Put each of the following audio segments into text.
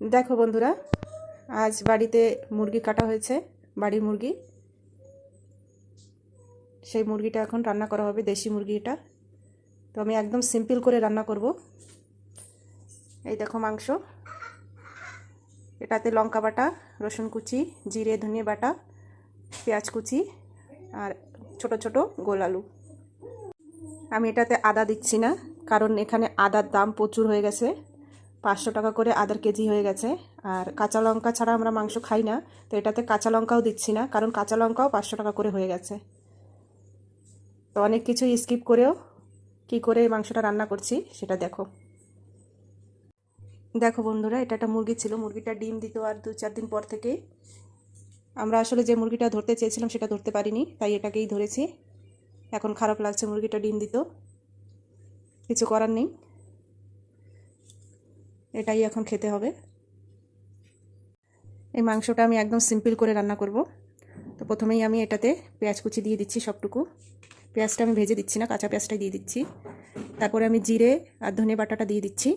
দেখো বন্ধুরা, আজ বাড়িতে মুরগি কাটা হয়েছে, বাড়ির মুরগি। সেই মুরগিটা এখন রান্না করা হবে, দেশি মুরগিটা। তো আমি একদম সিম্পল করে রান্না করব। এই দেখো মাংস। এটাতে লঙ্কা বাটা, রসুন কুচি, জিরে, ধনিয়া বাটা, পেঁয়াজ কুচি আর ছোট ছোট গোল আলু। আমি এটাতে আদা দিচ্ছি না, কারণ এখানে আদার দাম প্রচুর হয়ে গেছে। পাঁচশো টাকা করে আদার কেজি হয়ে গেছে। আর কাঁচা লঙ্কা ছাড়া আমরা মাংস খাই না, তো এটাতে কাঁচা লঙ্কাও দিচ্ছি না, কারণ কাঁচা লঙ্কাও পাঁচশো টাকা করে হয়ে গেছে। তো অনেক কিছু স্কিপ করেও কি করে মাংসটা রান্না করছি, সেটা দেখো। দেখো বন্ধুরা, এটা একটা মুরগি ছিল, মুরগিটা ডিম দিত আর দু চার দিন পর থেকেই। আমরা আসলে যে মুরগিটা ধরতে চেয়েছিলাম সেটা ধরতে পারিনি, তাই এটাকেই ধরেছি। এখন খারাপ লাগছে মুরগিটা ডিম দিত। কিছু করার নেই। এটাই এখন খেতে হবে। এই মাংসটা আমি একদম সিম্পল করে রান্না করব। তো প্রথমেই আমি এটাতে পেঁয়াজ কুচি দিয়ে দিচ্ছি সবটুকু। পেঁয়াজটা আমি ভেজে দিচ্ছি না, কাঁচা পেঁয়াজটাই দিয়ে দিচ্ছি। তারপরে আমি জিরে আর ধনে বাটাটা দিয়ে দিচ্ছি।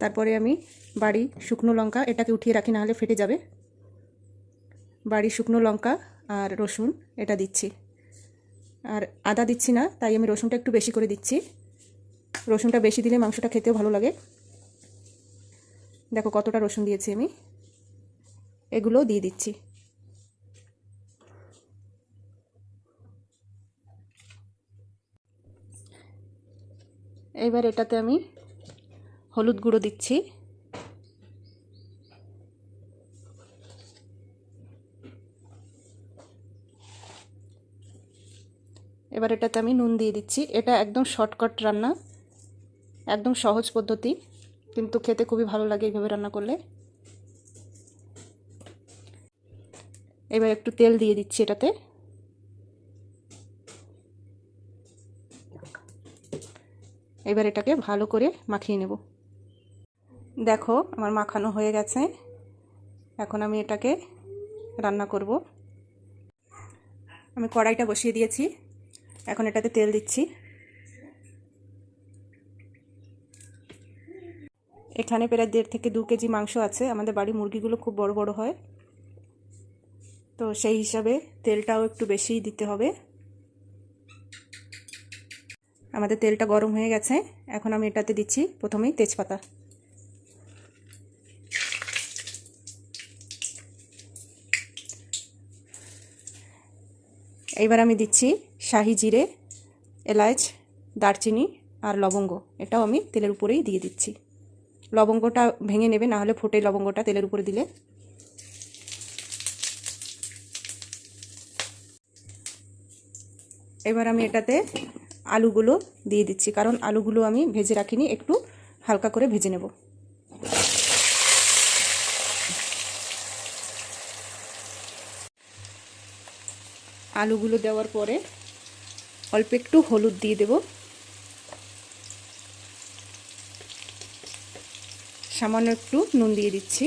তারপরে আমি বাড়ি শুকনো লঙ্কা, এটাকে উঠিয়ে রাখি, নাহলে ফেটে যাবে। বাড়ি শুকনো লঙ্কা আর রসুন, এটা দিচ্ছি। আর আদা দিচ্ছি না, তাই আমি রসুনটা একটু বেশি করে দিচ্ছি। রসুনটা বেশি দিলে মাংসটা খেতেও ভালো লাগে। দেখো কতটা রসুন দিয়েছি আমি। এগুলোও দিয়ে দিচ্ছি। এবার এটাতে আমি হলুদ গুঁড়ো দিচ্ছি। এবার এটাতে আমি নুন দিয়ে দিচ্ছি। এটা একদম শর্টকাট রান্না। একদম সহজ পদ্ধতি, কিন্তু খেতে খুবই ভালো লাগে এইভাবে রান্না করলে। এবার একটু তেল দিয়ে দিচ্ছি এটাতে। এবার এটাকে ভালো করে মাখিয়ে নেব। দেখো, আমার মাখানো হয়ে গেছে। এখন আমি এটাকে রান্না করব। আমি কড়াইটা বসিয়ে দিয়েছি। এখন এটাতে তেল দিচ্ছি। এখানে প্রায় দেড় থেকে দু কেজি মাংস আছে। আমাদের বাড়ির মুরগিগুলো খুব বড় বড় হয়। তো সেই হিসাবে তেলটাও একটু বেশিই দিতে হবে। আমাদের তেলটা গরম হয়ে গেছে। এখন আমি এটাতে দিচ্ছি প্রথমেই তেজপাতা। এইবার আমি দিচ্ছি শাহি জিরে এলাচ দারচিনি আর লবঙ্গ। এটাও আমি তেলের উপরেই দিয়ে দিচ্ছি। লবঙ্গটা ভেঙে নেবে, না হলে ফোটে লবঙ্গটা তেলের উপরে দিলে। এবার আমি এটাতে আলুগুলো দিয়ে দিচ্ছি, কারণ আলুগুলো আমি ভেজে রাখিনি, একটু হালকা করে ভেজে নেব। আলুগুলো দেওয়ার পরে অল্প একটু হলুদ দিয়ে দেব। সামান্য একটু নুন দিয়ে দিচ্ছি।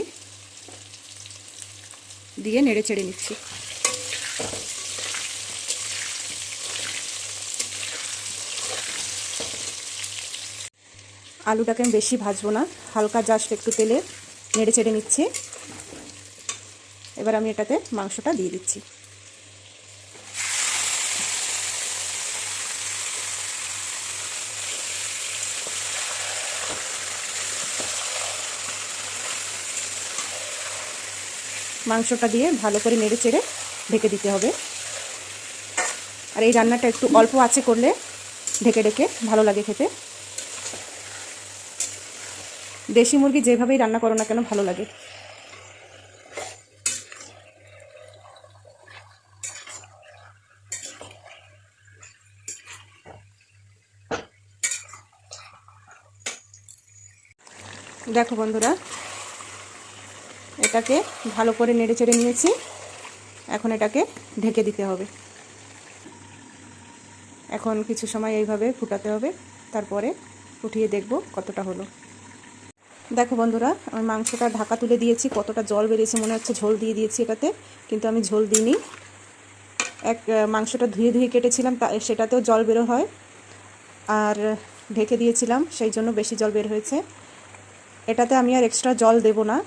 দিয়ে নেড়ে চেড়ে নিচ্ছি। আলুটাকে আমি বেশি ভাজবো না, হালকা জাস্ট একটু তেলে নেড়ে চেড়ে নিচ্ছি। এবার আমি এটাতে মাংসটা দিয়ে দিচ্ছি। মাংসটা দিয়ে ভালো করে নেড়ে চেড়ে ঢেকে দিতে হবে। আর এই রান্নাটা একটু অল্প আছে করলে ঢেকে ঢেকে ভালো লাগে খেতে। দেশি মুরগি যেভাবেই রান্না করো না কেন ভালো লাগে। দেখো বন্ধুরা এটাকে ভালো করে নেড়ে চেড়ে নিয়েছি। এখন এটাকে ঢেকে দিতে হবে। এখন কিছু সময় এইভাবে ফুটাতে হবে। তারপরে উঠিয়ে দেখব কতটা হলো। দেখো বন্ধুরা, আমি মাংসটা ঢাকা তুলে দিয়েছি। কতটা জল বেরিয়েছে মনে হচ্ছে, ঝোল দিয়ে দিয়েছি এটাতে। কিন্তু আমি ঝোল দিইনি। এক মাংসটা ধুয়ে ধুয়ে কেটেছিলাম, তা, সেটাতেও জল বেরো হয়। আর ঢেকে দিয়েছিলাম, সেই জন্য বেশি জল বের হয়েছে। এটাতে আমি আর এক্সট্রা জল দেব না।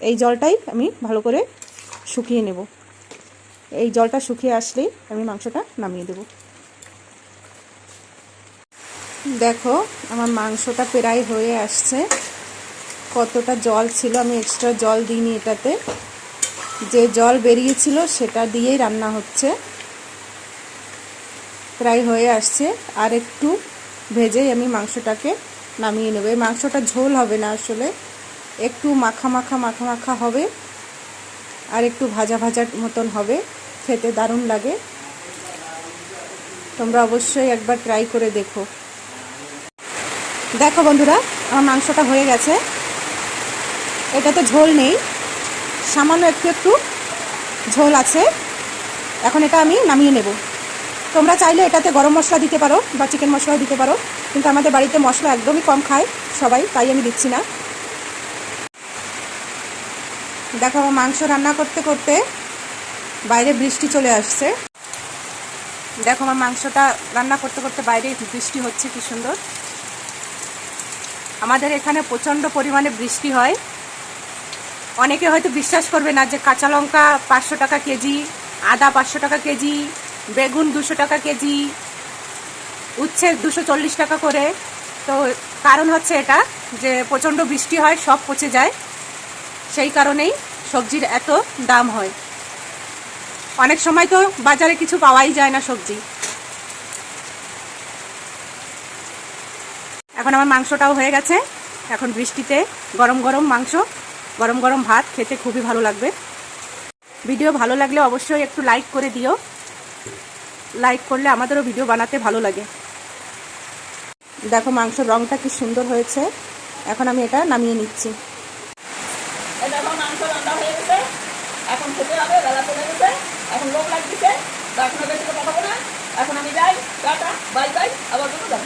এই জলটাই আমি ভালো করে শুকিয়ে নেব। এই জলটা শুকিয়ে আসলেই আমি মাংসটা নামিয়ে দেব। দেখো, আমার মাংসটা প্রায় হয়ে আসছে। কতটা জল ছিল, আমি এক্সট্রা জল দিইনি এটাতে। যে জল বেরিয়েছিল সেটা দিয়েই রান্না হচ্ছে। প্রায় হয়ে আসছে। আর একটু ভেজেই আমি মাংসটাকে নামিয়ে নেব। এই মাংসটা ঝোল হবে না আসলে। একটু মাখা মাখা মাখা মাখা হবে আর একটু ভাজা ভাজার মতন হবে। খেতে দারুণ লাগে। তোমরা অবশ্যই একবার ট্রাই করে দেখো। দেখো বন্ধুরা, আমার মাংসটা হয়ে গেছে। এটাতে ঝোল নেই। সামান্য একটু একটু ঝোল আছে। এখন এটা আমি নামিয়ে নেব। তোমরা চাইলে এটাতে গরম মশলা দিতে পারো বা চিকেন মশলাও দিতে পারো। কিন্তু আমাদের বাড়িতে মশলা একদমই কম খায় সবাই, তাই আমি দিচ্ছি না। দেখো আমার মাংস রান্না করতে করতে বাইরে বৃষ্টি চলে আসছে। দেখো আমার মাংসটা রান্না করতে করতে বাইরে বৃষ্টি হচ্ছে, কি সুন্দর। আমাদের এখানে প্রচণ্ড পরিমাণে বৃষ্টি হয়। অনেকে হয়তো বিশ্বাস করবে না যে কাঁচা লঙ্কা পাঁচশো টাকা কেজি, আদা পাঁচশো টাকা কেজি, বেগুন দুশো টাকা কেজি, উচ্ছে দুশো টাকা করে। তো কারণ হচ্ছে এটা যে প্রচণ্ড বৃষ্টি হয়, সব পচে যায়। সেই কারণেই সবজির এত দাম হয়। অনেক সময় তো বাজারে কিছু পাওয়াই যায় না সবজি। এখন আমার মাংসটাও হয়ে গেছে। এখন বৃষ্টিতে গরম গরম মাংস, গরম গরম ভাত খেতে খুবই ভালো লাগবে। ভিডিও ভালো লাগলে অবশ্যই একটু লাইক করে দিও। লাইক করলে আমাদেরও ভিডিও বানাতে ভালো লাগে। দেখো মাংসের রংটা কি সুন্দর হয়েছে। এখন আমি এটা নামিয়ে নিচ্ছি। রান্না হয়ে গেছে। এখন খেতে হবে, বেলা চলে গেছে। এখন লোক লাগতেছে, তা এখন বেশি কথা বলব না এখন আমি যাই, টাটা, বাই বাই, আবার কোনো যাব